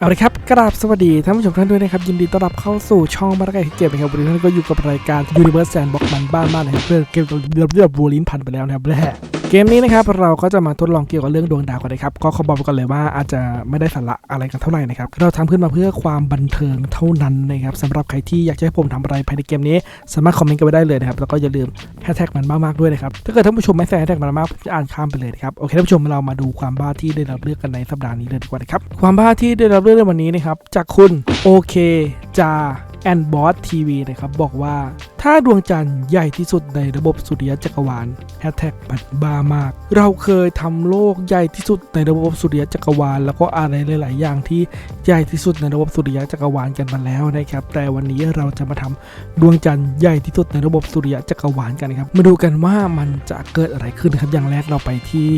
เอาละครับกราบสวัสดีท่านผู้ชมท่านด้วยนะครับ ยินดีต้อนรับเข้าสู่ช่องบาร์กายเกมนะครับวันนี้ท่านก็อยู่กับรายการ Universe Sandbox มันบ้านมากนะครับเพื่อเกมเรื่องเรืองบูลินพันไปแล้วนะครับแหละ เกมนี้นะครับเราก็จะมาทดลองเกี่ยวกับเรื่องดวงดาวกันนะครับก็ขอบอกไว้ก่อนเลยว่าอาจจะไม่ได้สาระอะไรกันเท่าไหร่นะครับเราทำขึ้นมาเพื่อความบันเทิงเท่านั้นนะครับสำหรับใครที่อยากจะให้ผมทำอะไรภายในเกมนี้ สามารถคอมเมนต์กันไว้ได้เลยนะครับแล้วก็อย่าลืมแฮชแท็กมันมากๆด้วยนะครับถ้าเกิดท่านผู้ชมไม่ใส่แฮชแท็กมันมากผมจะอ่านข้ามไปเลยนะครับโอเคท่านผู้ชมเรามาดูความบ้าที่ได้รับเลือกกันในสัปดาห์นี้เลยดีกว่านะครับความบ้าที่ได้รับเลือกในวันนี้นะครับจากคุณโอเคจาแอนบอสทีวีนะครับบอกว่า ถ้าดวงจันทร์ใหญ่ที่สุดในระบบสุริยะจักรวาลแฮชแท็กบัดบ้ามาก เราเคยทำโลกใหญ่ที่สุดในระบบสุริยะจักรวาล แล้วก็อะไรหลาย ๆ อย่างที่ใหญ่ที่สุดในระบบสุริยะจักรวาลกันมาแล้วนะครับ แต่วันนี้เราจะมาทำดวงจันทร์ใหญ่ที่สุดในระบบสุริยะจักรวาลกันครับ มาดูกันว่ามันจะเกิดอะไรขึ้นครับ อย่างแรกเราไปที่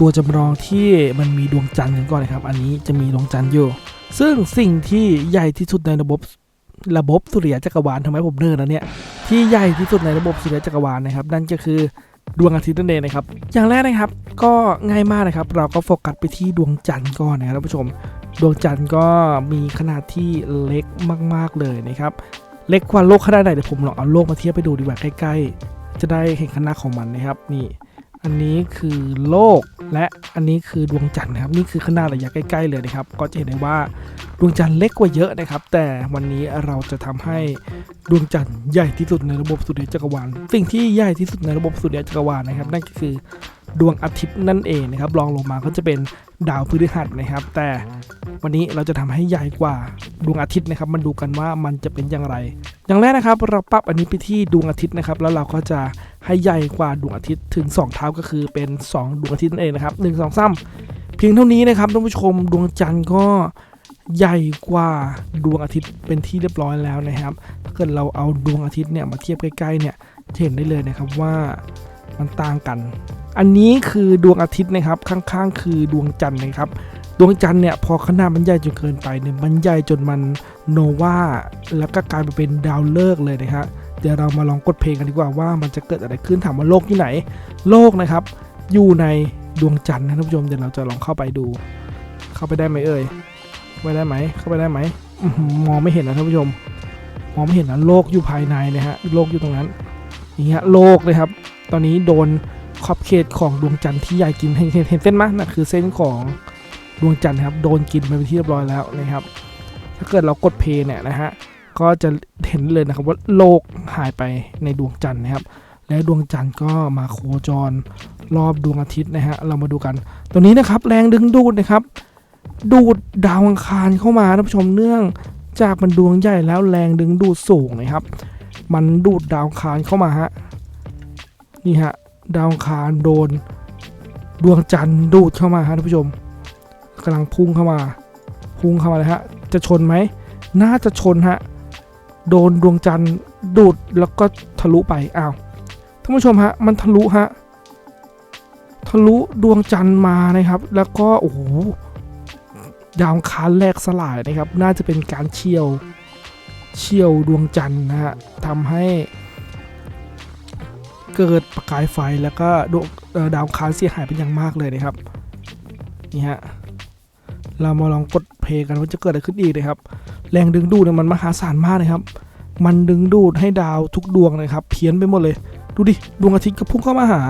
ตัวจำลองที่มันมีดวงจันทร์กันก่อนนะครับ อันนี้จะมีดวงจันทร์อยู่ ซึ่งสิ่งที่ใหญ่ที่สุดในระบบ ระบบสุริยะจักรวาลทำไมผมเนิร์ดแล้วเนี่ยที่ใหญ่ที่สุดในระบบสุริยะจักรวาลนะครับ นั่นก็คือดวงอาทิตย์นั่นเองนะครับ อย่างแรกนะครับก็ง่ายมากนะครับ เราก็โฟกัสไปที่ดวงจันทร์ก่อนนะครับท่านผู้ชม ดวงจันทร์ก็มีขนาดที่เล็กมาก ๆเลยนะครับ เล็กกว่าโลกขนาดไหนเดี๋ยวผมลองเอาโลกมาเทียบไปดูดีกว่าใกล้ๆ จะได้เห็นขนาดของมันนะครับนี่ อันนี้คือโลกและอันนี้คือดวงจันทร์นะครับ นี่คือขนาดระยะใกล้ ๆ เลยนะครับ ก็จะเห็นได้ว่า ดวงจันทร์เล็กกว่าเยอะนะครับ แต่วันนี้เราจะทำให้ดวงจันทร์ใหญ่ที่สุดในระบบสุริยจักรวาล สิ่งที่ใหญ่ที่สุดในระบบสุริยจักรวาลนะครับ นั่นก็คือดวงอาทิตย์นั่นเองนะครับรองลงมาก็จะเป็นดาวพฤหัสนะครับ แต่วันนี้เราจะทำให้ใหญ่กว่าดวงอาทิตย์นะครับ มันดูกันว่ามันจะเป็นอย่างไร อย่างแรกนะครับ เราปรับอันนี้ไปที่ดวงอาทิตย์นะครับ แล้วเราก็จะให้ใหญ่กว่าดวงอาทิตย์ถึง 2 เท่าก็คือเป็น 2 ดวงอาทิตย์นั่นเองนะครับ1 2 3เพียงเท่านี้นะครับท่านผู้ชมดวงจันทร์ก็ ใหญ่กว่าดวงอาทิตย์เป็นที่เรียบร้อยแล้วนะครับ ถ้าเกิดเราเอาดวงอาทิตย์เนี่ยมาเทียบใกล้ๆเนี่ยเห็นได้เลยนะครับว่ามันต่างกัน อันนี้คือดวงอาทิตย์นะครับ ข้างๆ คือดวงจันทร์นะครับ ดวงจันทร์เนี่ยพอขนาดมันใหญ่จนเกินไปเนี่ยมันใหญ่จนมันโนวาแล้วก็กลายมาเป็นดาวฤกษ์เลยนะครับเดี๋ยวเรามาลองกดเพลงกันดีกว่าว่ามันจะเกิดอะไรขึ้นถามว่าโลกที่ไหน โลกนะครับ อยู่ในดวงจันทร์นะท่านผู้ชมเดี๋ยวเราจะลองเข้าไปดู เข้าไปได้ไหมเอ่ย ไปได้ไหมเข้าไปได้ไหมมองไม่เห็นนะท่านผู้ชม มองไม่เห็นนะโลกอยู่ภายในนะฮะโลกอยู่ตรงนั้นอย่างเงี้ยโลกเลยครับ ตอนนี้โดนขอบเขตของดวงจันทร์ที่ใหญ่กินเห็นเห็นเห็นเส้นมั้ยนั่นคือเส้นของดวงจันทร์ครับโดนกินไปเป็นที่เรียบร้อยแล้วนะครับ ถ้าเกิดเรากดเพลย์เนี่ยนะฮะก็จะเห็นเลยนะครับว่าโลกหายไปในดวงจันทร์นะครับ และดวงจันทร์ก็มาโคจรรอบดวงอาทิตย์นะฮะเรามาดูกัน ตัวนี้นะครับแรงดึงดูดนะครับ ดูดดาวอังคารเข้ามาท่านผู้ชมเนื่องจากมันดวงใหญ่แล้วแรงดึงดูดสูงนะครับ มันดูดดาวอังคารเข้ามาฮะนี่ฮะดาวอังคารโดน ดวงจันทร์ดูดเข้ามาฮะท่านผู้ชมกำลังพุ่งเข้ามาพุ่งเข้ามาเลยฮะจะชนไหมน่าจะชนฮะโดนดวงจันทร์ดูดแล้วก็ทะลุไปอ้าวท่านผู้ชมฮะมันทะลุฮะทะลุดวงจันทร์มานะครับ แล้วก็โอ้โห ดาวอังคารแรกสลายนะครับ น่าจะเป็นการเฉียวเฉียวดวงจันทร์นะฮะทำให้เกิดประกายไฟแล้วก็ดวงดาวอังคารเสียหายเป็นอย่างมากเลยนะครับนี่ฮะเรามาลองกดเพลย์กันว่าจะเกิดอะไรขึ้นอีกนะครับ แรงดึงดูดเนี่ยมันมหาศาลมากนะครับ มันดึงดูดให้ดาวทุกดวงนะครับ เพี้ยนไปหมดเลย ดูดิดวงอาทิตย์ก็พุ่งเข้ามาหา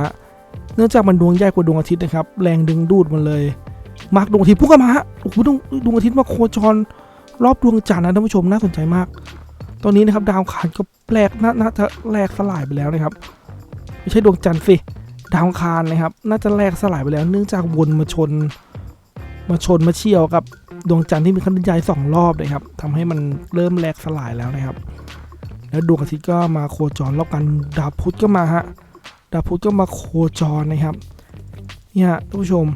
เนื่องจากมันดวงใหญ่กว่าดวงอาทิตย์นะครับ แรงดึงดูดมันเลย มากดวงอาทิตย์พุ่งเข้ามาฮะโอ้โหดวงดวงอาทิตย์มาโคจรรอบดวงจันทร์นะท่านผู้ชมน่าสนใจมาก ตอนนี้นะครับดาวอังคารก็แปลกน่าจะแหลกสลายไปแล้วนะครับ ไม่ใช่ดวงจันทร์สิดาวคารนะครับ น่าจะแหลกสลายไปแล้ว เนื่องจากวนมาชน มาชนมาเฉี่ยวกับดวงจันทร์ที่มีขนาดใหญ่สองรอบเลยครับทำให้มันเริ่มแหลกสลายแล้วนะครับ แล้วดวงอาทิตย์ก็มาโคจรรอบกันดาวพุธก็มาฮะดาวพุธก็มาโคจรนะครับ เนี่ยท่านผู้ชม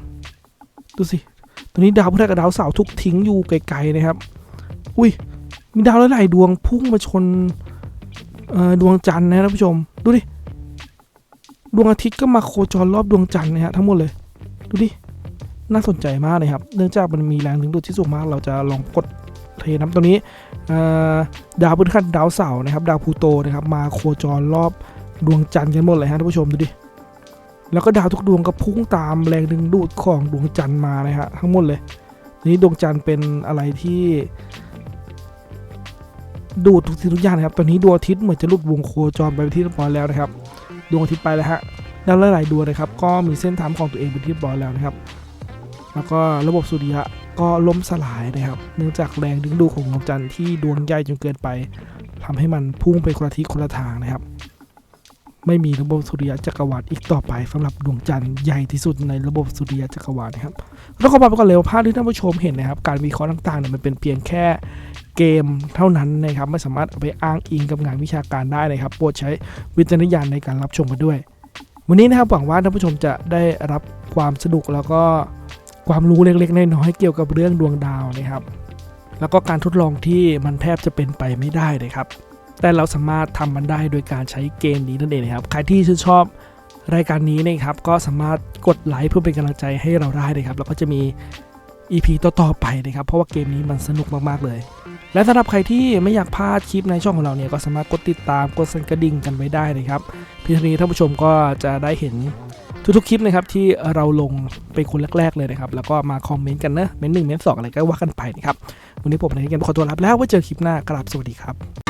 ดูสิตอนนี้ดาวพฤหัสกับดาวเสาร์ทุกทิ้งอยู่ไกลๆนะครับ อุ้ยมีดาวหลายดวงพุ่งมาชนดวงจันทร์นะท่านผู้ชม ดูดิ ดวงอาทิตย์ก็มาโคจรรอบดวงจันทร์นะฮะทั้งหมดเลย ดูดิ น่าสนใจมากเลยครับ เนื่องจากมันมีแรงดึงดูดที่สูงมาก เราจะลองกดเทน้ำตรงนี้ดาวพฤหัสดาวเสาร์นะครับ ดาวพูโตนะครับ มาโคจรรอบดวงจันทร์กันหมดเลยฮะท่านผู้ชมดูดิ แล้วก็ดาวทุกดวงก็พุ่งตามแรงดึงดูดของดวงจันทร์มาเลยฮะทั้งหมดเลยนี้ดวงจันทร์เป็นอะไรที่ ดูดทุกสิ่งทุกอย่างนะครับ ตอนนี้ดวงอาทิตย์เหมือนจะหลุดวงโคจรไปที่เรียบร้อยแล้วนะครับ ดวงอาทิตย์ไปแล้วฮะแล้วหลายๆดวงนะครับ ก็มีเส้นทางของตัวเองเป็นที่เรียบร้อยแล้วนะครับ แล้วก็ระบบสุริยะก็ล่มสลายนะครับ เนื่องจากแรงดึงดูดของดวงจันทร์ที่ดวงใหญ่จนเกินไปทำให้มันพุ่งไปคนละทิศคนละทางนะครับ ไม่มีระบบสุริยะจักรวาลอีกต่อไปสำหรับดวงจันทร์ใหญ่ที่สุดในระบบสุริยะจักรวาลนะครับแล้วก็บอกไปก่อนเลยว่าภาพที่ท่านผู้ชมเห็นนะครับ การวิเคราะห์ต่างๆเนี่ยมันเป็นเพียงแค่เกมเท่านั้นนะครับ ไม่สามารถเอาไปอ้างอิงกับงานวิชาการได้นะครับ โปรดใช้วิจารณญาณในการรับชมกันด้วย วันนี้นะครับหวังว่าท่านผู้ชมจะได้รับความสนุกแล้วก็ความรู้เล็กๆน้อยๆเกี่ยวกับเรื่องดวงดาวนะครับ แล้วก็การทดลองที่มันแทบจะเป็นไปไม่ได้เลยครับ แต่เราสามารถทำมันได้โดยการใช้เกมนี้นั่นเองนะครับ ใครที่ชื่นชอบรายการนี้นะครับ ก็สามารถกดไลค์เพื่อเป็นกำลังใจให้เราได้นะครับ แล้วก็จะมี EP ต่อๆไปนะครับ เพราะว่าเกมนี้มันสนุกมากๆเลย และสำหรับใครที่ไม่อยากพลาดคลิปในช่องของเราเนี่ย ก็สามารถกดติดตาม กดสั่นกระดิ่งกันไว้ได้นะครับพียงเท่านี้ท่านผู้ชมก็จะได้เห็นทุกๆคลิปนะครับที่เราลงเป็นคนแรกๆเลยนะครับ แล้วก็มาคอมเมนต์กันนะเมนต์หนึ่งเมนต์สองอะไรก็ว่ากันไปนะครับ วันนี้ผมในเกมขอตัวลาไปแล้วไว้เจอคลิปหน้ากราบสวัสดีครับ